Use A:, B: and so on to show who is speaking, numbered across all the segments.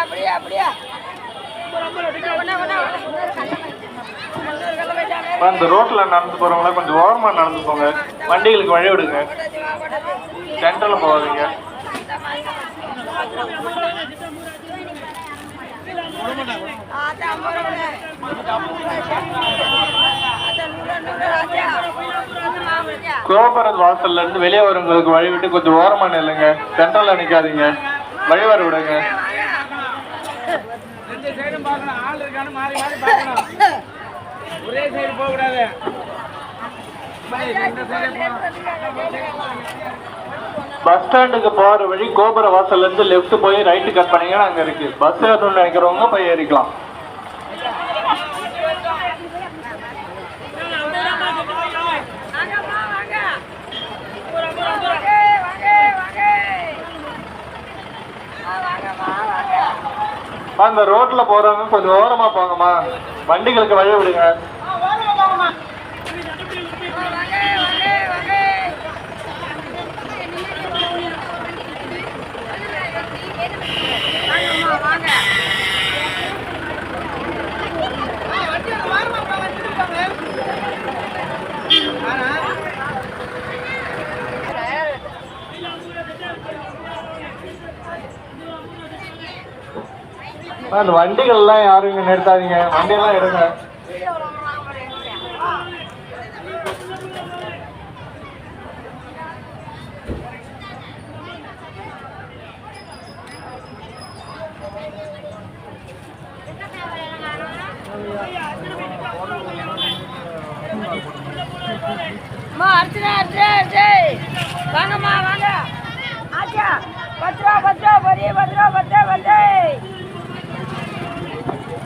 A: அப்படியா அப்படியா
B: அந்த ரோட்ல நடந்து போறவங்கள கொஞ்சம் ஓரமா நடந்து போங்க. வண்டிகளுக்கு வழி விடுங்க. சென்டர்ல போகாதீங்க. கோபுரம் வாசல்ல இருந்து வெளியே வரவங்களுக்கு வழி விட்டு கொஞ்சம் ஓரமா நில்லுங்க. சென்டர்ல நிக்காதீங்க. வழி வர விடுங்க.
C: ஒரே சைடு போக கூடாது
B: பஸ் ஸ்டாண்டுக்கு போற வழி கோபுர வாசல்ல இருந்து லெஃப்ட் போய் ரைட் கட் பண்ணீங்கன்னா அங்க இருக்கு. பஸ் ஏறணும்னு நினைக்கிறவங்க போய் ஏறிக்கலாம்
A: வாங்கம்மா வாங்க வாங்க வாங்க வாங்க வாங்கம்மா வாங்க
B: அந்த ரோட்ல போறவங்க கொஞ்சம் ஓரமா போங்கம்மா. வண்டிகளுக்கு வழி விடுங்க
A: வாங்க வாங்க வாங்க வாங்கம்மா வாங்க
B: அந்த வண்டிகள் எல்லாம் யாரும் இங்க நிறுத்தாதீங்க. வண்டியெல்லாம் எடுங்க.
A: அர்ச்சனா அர்ச்சனா அர்ச்சய் வாங்கம்மா வாங்க. ஆச்சா பத்து ரூபா பத்து ரூபா பத்து பத்து ரூபா பத்து அம்மா பத்து ரூபா பத்து ரூபா பத்து ரூபா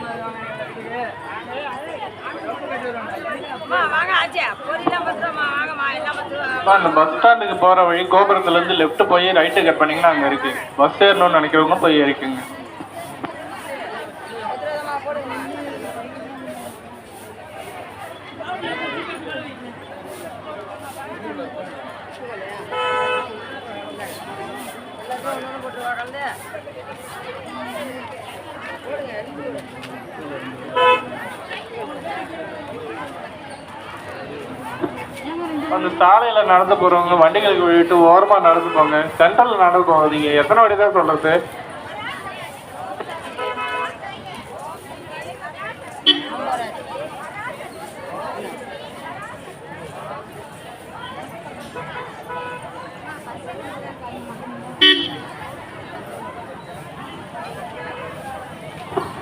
B: பஸ் ஸ்டாண்டுக்கு போற வழி கோபுரத்துல இருந்து லெஃப்ட் போய் ரைட்டு கட் பண்ணீங்கன்னா அங்க இருக்கு. பஸ் ஏறணும்னு நினைக்கிறவங்க போய் ஏறிக்குங்க.
A: ஒன்று போட்டு
B: அந்த சாலையில நடந்து போறவங்க வண்டிகளுக்கு விட்டு ஓரமா நடந்து போங்க. சென்டர்ல நடந்து போகாதீங்க. எத்தனை வாட்டி தான் சொல்றது?